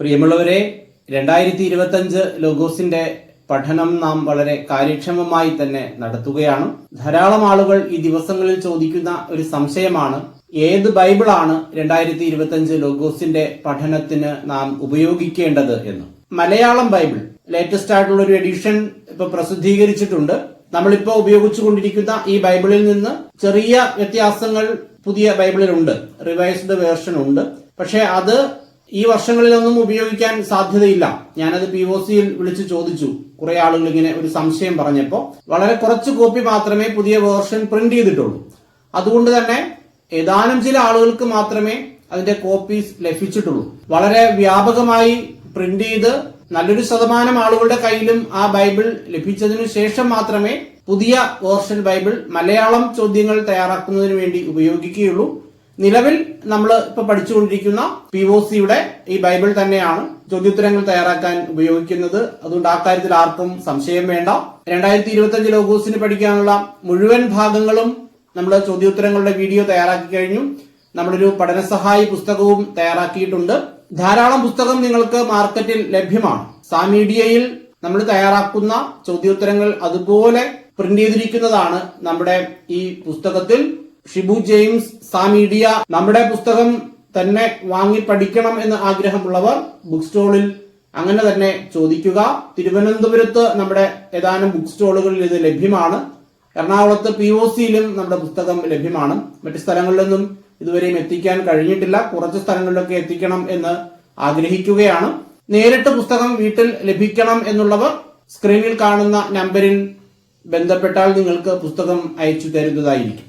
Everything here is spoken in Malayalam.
പ്രിയമുള്ളവരെ രണ്ടായിരത്തി ഇരുപത്തഞ്ച് ലോഗോസിന്റെ പഠനം നാം വളരെ കാര്യക്ഷമമായി തന്നെ നടത്തുകയാണ്. ധാരാളം ആളുകൾ ഈ ദിവസങ്ങളിൽ ചോദിക്കുന്ന ഒരു സംശയമാണ് ഏത് ബൈബിളാണ് രണ്ടായിരത്തി ഇരുപത്തഞ്ച് ലോഗോസിന്റെ പഠനത്തിന് നാം ഉപയോഗിക്കേണ്ടത് എന്ന്. മലയാളം ബൈബിൾ ലേറ്റസ്റ്റ് ആയിട്ടുള്ള ഒരു എഡിഷൻ ഇപ്പൊ പ്രസിദ്ധീകരിച്ചിട്ടുണ്ട്. നമ്മളിപ്പോ ഉപയോഗിച്ചുകൊണ്ടിരിക്കുന്ന ഈ ബൈബിളിൽ നിന്ന് ചെറിയ വ്യത്യാസങ്ങൾ പുതിയ ബൈബിളിലുണ്ട്. റിവൈസ്ഡ് വേർഷൻ ഉണ്ട് പക്ഷെ അത് ഈ വർഷങ്ങളിലൊന്നും ഉപയോഗിക്കാൻ സാധ്യതയില്ല. ഞാനത് പി ഒ സിയിൽ വിളിച്ച് ചോദിച്ചു. കുറെ ആളുകൾ ഇങ്ങനെ ഒരു സംശയം പറഞ്ഞപ്പോൾ വളരെ കുറച്ച് കോപ്പി മാത്രമേ പുതിയ വേർഷൻ പ്രിന്റ് ചെയ്തിട്ടുള്ളൂ. അതുകൊണ്ട് തന്നെ ഏതാനും ചില ആളുകൾക്ക് മാത്രമേ അതിന്റെ കോപ്പീസ് ലഭിച്ചിട്ടുള്ളൂ. വളരെ വ്യാപകമായി പ്രിന്റ് ചെയ്ത് നല്ലൊരു ശതമാനം ആളുകളുടെ കയ്യിലും ആ ബൈബിൾ ലഭിച്ചതിനു ശേഷം മാത്രമേ പുതിയ വേർഷൻ ബൈബിൾ മലയാളം ചോദ്യങ്ങൾ തയ്യാറാക്കുന്നതിന് വേണ്ടി ഉപയോഗിക്കുകയുള്ളൂ. നിലവിൽ നമ്മൾ ഇപ്പൊ പഠിച്ചുകൊണ്ടിരിക്കുന്ന പി ഒ സിയുടെ ഈ ബൈബിൾ തന്നെയാണ് ചോദ്യോത്തരങ്ങൾ തയ്യാറാക്കാൻ ഉപയോഗിക്കുന്നത്. അതുകൊണ്ട് ആ കാര്യത്തിൽ ആർക്കും സംശയം വേണ്ട. രണ്ടായിരത്തി ഇരുപത്തി ലോഗോസിന് പഠിക്കാനുള്ള മുഴുവൻ ഭാഗങ്ങളും നമ്മൾ ചോദ്യോത്തരങ്ങളുടെ വീഡിയോ തയ്യാറാക്കി കഴിഞ്ഞു. നമ്മളൊരു പഠനസഹായി പുസ്തകവും തയ്യാറാക്കിയിട്ടുണ്ട്. ധാരാളം പുസ്തകം നിങ്ങൾക്ക് മാർക്കറ്റിൽ ലഭ്യമാണ്. സാമീഡിയയിൽ നമ്മൾ തയ്യാറാക്കുന്ന ചോദ്യോത്തരങ്ങൾ അതുപോലെ പ്രിന്റ് ചെയ്തിരിക്കുന്നതാണ് നമ്മുടെ ഈ പുസ്തകത്തിൽ. ഷിബു ജെയിംസ് സാമീഡിയ നമ്മുടെ പുസ്തകം തന്നെ വാങ്ങി പഠിക്കണം എന്ന് ആഗ്രഹമുള്ളവർ ബുക്ക് സ്റ്റോളിൽ അങ്ങനെ തന്നെ ചോദിക്കുക. തിരുവനന്തപുരത്ത് നമ്മുടെ ഏതാനും ബുക്ക് സ്റ്റോളുകളിൽ ഇത് ലഭ്യമാണ്. എറണാകുളത്ത് പി ഒ സിയിലും നമ്മുടെ പുസ്തകം ലഭ്യമാണ്. മറ്റു സ്ഥലങ്ങളിലൊന്നും ഇതുവരെയും എത്തിക്കാൻ കഴിഞ്ഞിട്ടില്ല. കുറച്ച് സ്ഥലങ്ങളിലൊക്കെ എത്തിക്കണം എന്ന് ആഗ്രഹിക്കുകയാണ്. നേരിട്ട് പുസ്തകം വീട്ടിൽ ലഭിക്കണം എന്നുള്ളവർ സ്ക്രീനിൽ കാണുന്ന നമ്പറിൽ ബന്ധപ്പെട്ടാൽ നിങ്ങൾക്ക് പുസ്തകം അയച്ചു തരുന്നതായിരിക്കും.